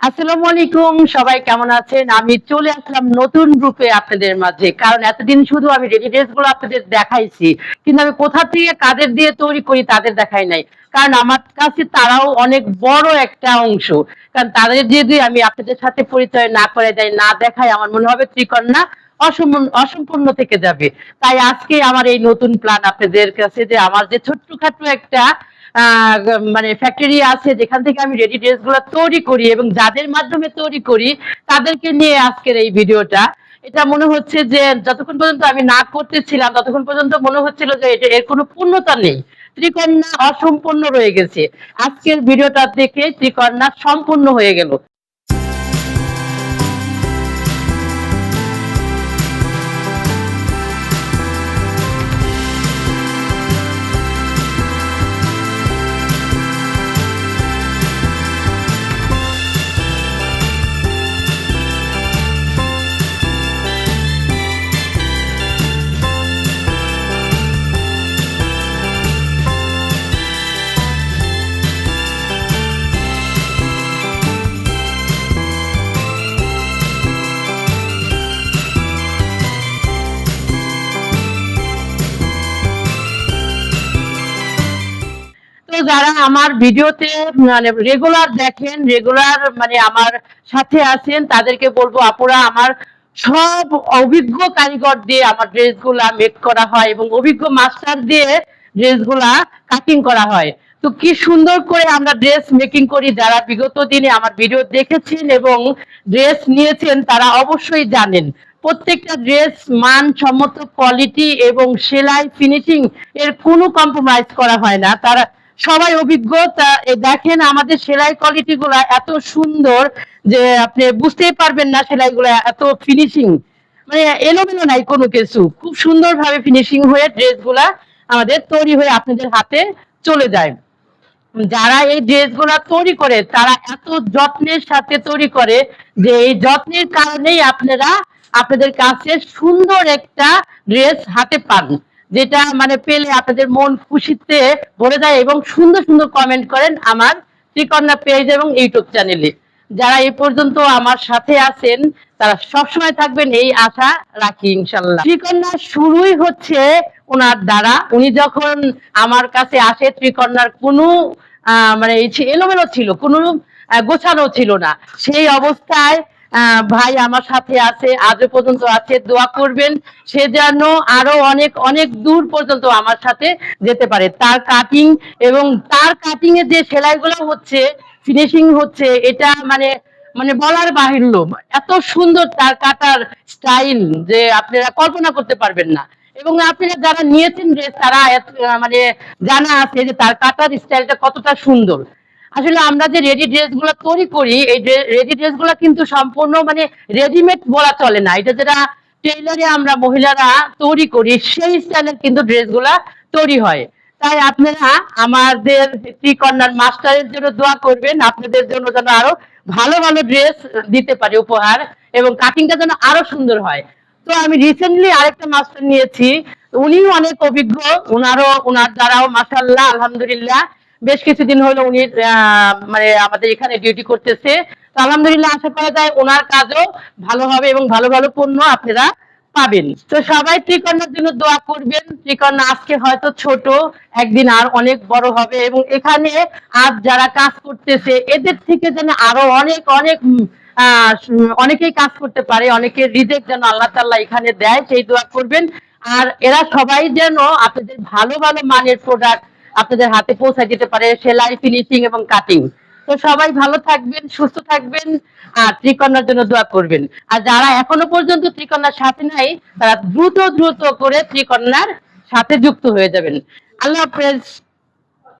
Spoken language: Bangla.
আসসালামু আলাইকুম, সবাই কেমন আছেন? আমি চলে আসলাম নতুন রূপে আপনাদের মাঝে। কারণ এতদিন শুধু আমি রেডি ড্রেসগুলো আপনাদের দেখাইছি, কিন্তু আমি কোথা থেকে কাদের দিয়ে তৈরি করি তাদের দেখাই নাই। কারণ আমার কাছে তারাও অনেক বড় একটা অংশ। কারণ তাদের যদি আমি আপনাদের সাথে পরিচয় না করে দেয়, না দেখাই আমার মনে হবে ত্রিকন্যা অসম্পূর্ণ থেকে যাবে। তাই আজকে আমার এই নতুন প্ল্যান আপনাদের কাছে যে আমার যে ছোট্টখাট্ট একটা মানে ফ্যাক্টরি আছে, যেখান থেকে আমি রেডি ড্রেসগুলো তৈরি করি এবং যাদের মাধ্যমে তৈরি করি, তাদেরকে নিয়ে আজকের এই ভিডিওটা। এটা মনে হচ্ছে যে যতক্ষণ পর্যন্ত আমি না করতেছিলাম, ততক্ষণ পর্যন্ত মনে হচ্ছিল যে এটা এর কোনো পূর্ণতা নেই। ত্রিকন্যা অসম্পূর্ণ রয়ে গেছে। আজকের ভিডিওটা দেখে ত্রিকন্যা সম্পূর্ণ হয়ে গেল। তো যারা আমার ভিডিওতে মানে রেগুলার দেখেন রেগুলার মানে আমার সাথে আছেন, তাদেরকে বলব, আপুরা, আমার সব অভিজ্ঞ কারিগর দিয়ে আমার ড্রেসগুলা মেক করা হয় এবং অভিজ্ঞ মাস্টার দিয়ে ড্রেসগুলা কাটিং করা হয়। তো কি সুন্দর করে আমরা ড্রেস মেকিং করি, যারা বিগত দিনে আমার ভিডিও দেখেছেন এবং ড্রেস নিয়েছেন, তারা অবশ্যই জানেন। প্রত্যেকটা ড্রেস মানসম্মত কোয়ালিটি এবং সেলাই ফিনিশিং এর কোনো কম্প্রোমাইজ করা হয় না। তারা সবাই অভিজ্ঞ, তা, এ, দেখেন আমাদের সেলাই কোয়ালিটি গুলা এত সুন্দর যে আপনি বুঝতেই পারবেন না সেলাই গুলা এত ফিনিশিং মানে এলোমেলো নাই কোনো কিছু। খুব সুন্দর ভাবে ফিনিশিং হয়ে ড্রেসগুলা আমাদের তৈরি হয়ে আপনাদের হাতে চলে যায়। যারা এই ড্রেসগুলা তৈরি করে, তারা এত যত্নের সাথে তৈরি করে যে এই যত্নের কারণেই আপনারা আপনাদের কাছে সুন্দর একটা ড্রেস হাতে পান। যেটা মানে পেলে আপনাদের মন খুশিতে ভরে যায় এবং সুন্দর সুন্দর কমেন্ট করেন আমার ত্রিকন্যা পেজ এবং ইউটিউব চ্যানেলে যারা এই পর্যন্ত আমার সাথে আছেন, তারা সবসময় থাকবেন, এই আশা রাখি ইনশাল্লাহ। ত্রিকন্যা শুরুই হচ্ছে ওনার দ্বারা। উনি যখন আমার কাছে আসে, ত্রিকন্যার কোনো মানে এলোমেলো ছিল, কোনো গোছানো ছিল না। সেই অবস্থায় ভাই আমার সাথে আছে, আজও পর্যন্ত আছে, দোয়া করবেন, সে যেন আরও অনেক অনেক দূর পর্যন্ত আমার সাথে যেতে পারে। তার কাটিং এবং তার কাটিং এর যে সেলাইগুলো হচ্ছে ফিনিশিং হচ্ছে, এটা মানে মানে বলার বাহিল্য এত সুন্দর তার কাটার স্টাইল যে আপনারা কল্পনা করতে পারবেন না। এবং আপনারা যারা নিয়েছেন ড্রেস তারা মানে জানা আছে যে তার কাটার স্টাইলটা কতটা সুন্দর। আসলে আমরা যে রেডি ড্রেসগুলো তৈরি করি, এই রেডি ড্রেসগুলো কিন্তু সম্পূর্ণ মানে রেডিমেড বলা চলে না। এটা যেটা টেইলারে আমরা মহিলারা তৈরি করি, সেই স্টাইলের কিন্তু ড্রেসগুলা তৈরি হয়। তাই আপনারা আমাদের ত্রিকন্যার মাস্টারের জন্য দোয়া করবেন, আপনাদের জন্য যেন আরও ভালো ভালো ড্রেস দিতে পারে উপহার এবং কাটিংটা যেন আরও সুন্দর হয়। তো আমি রিসেন্টলি আরেকটা মাস্টার নিয়েছি, উনিও অনেক অভিজ্ঞ ওনারও ওনার দ্বারাও মাসাল্লাহ আলহামদুলিল্লাহ। বেশ কিছুদিন হলো উনি মানে আমাদের এখানে ডিউটি করতেছে। তো আলহামদুলিল্লাহ আশা করা যায় ওনার কাজও ভালো হবে এবং ভালো ভালো পণ্য আপনারা পাবেন। তো সবাই ত্রিকন্যার জন্য দোয়া করবেন। ত্রিকন্যা আজকে হয়তো ছোট, একদিন আর অনেক বড় হবে এবং এখানে আজ যারা কাজ করতেছে, এদের থেকে যেন আরও অনেক অনেক অনেকেই কাজ করতে পারে অনেকের রিজেক্ট যেন আল্লাহ তাল্লাহ এখানে দেয়, সেই দোয়া করবেন। আর এরা সবাই যেন আপনাদের ভালো ভালো মানের প্রোডাক্ট আপনাদের হাতে পৌঁছায় দিতে পারে সেলাই ফিনিশিং এবং কাটিং তো সবাই ভালো থাকবেন, সুস্থ থাকবেন, আর ত্রিকন্যার জন্য দোয়া করবেন। আর যারা এখনও পর্যন্ত ত্রিকন্যার সাথে নাই, তারা দ্রুত দ্রুত করে ত্রিকন্যার সাথে যুক্ত হয়ে যাবেন। আল্লাহ হাফেজ।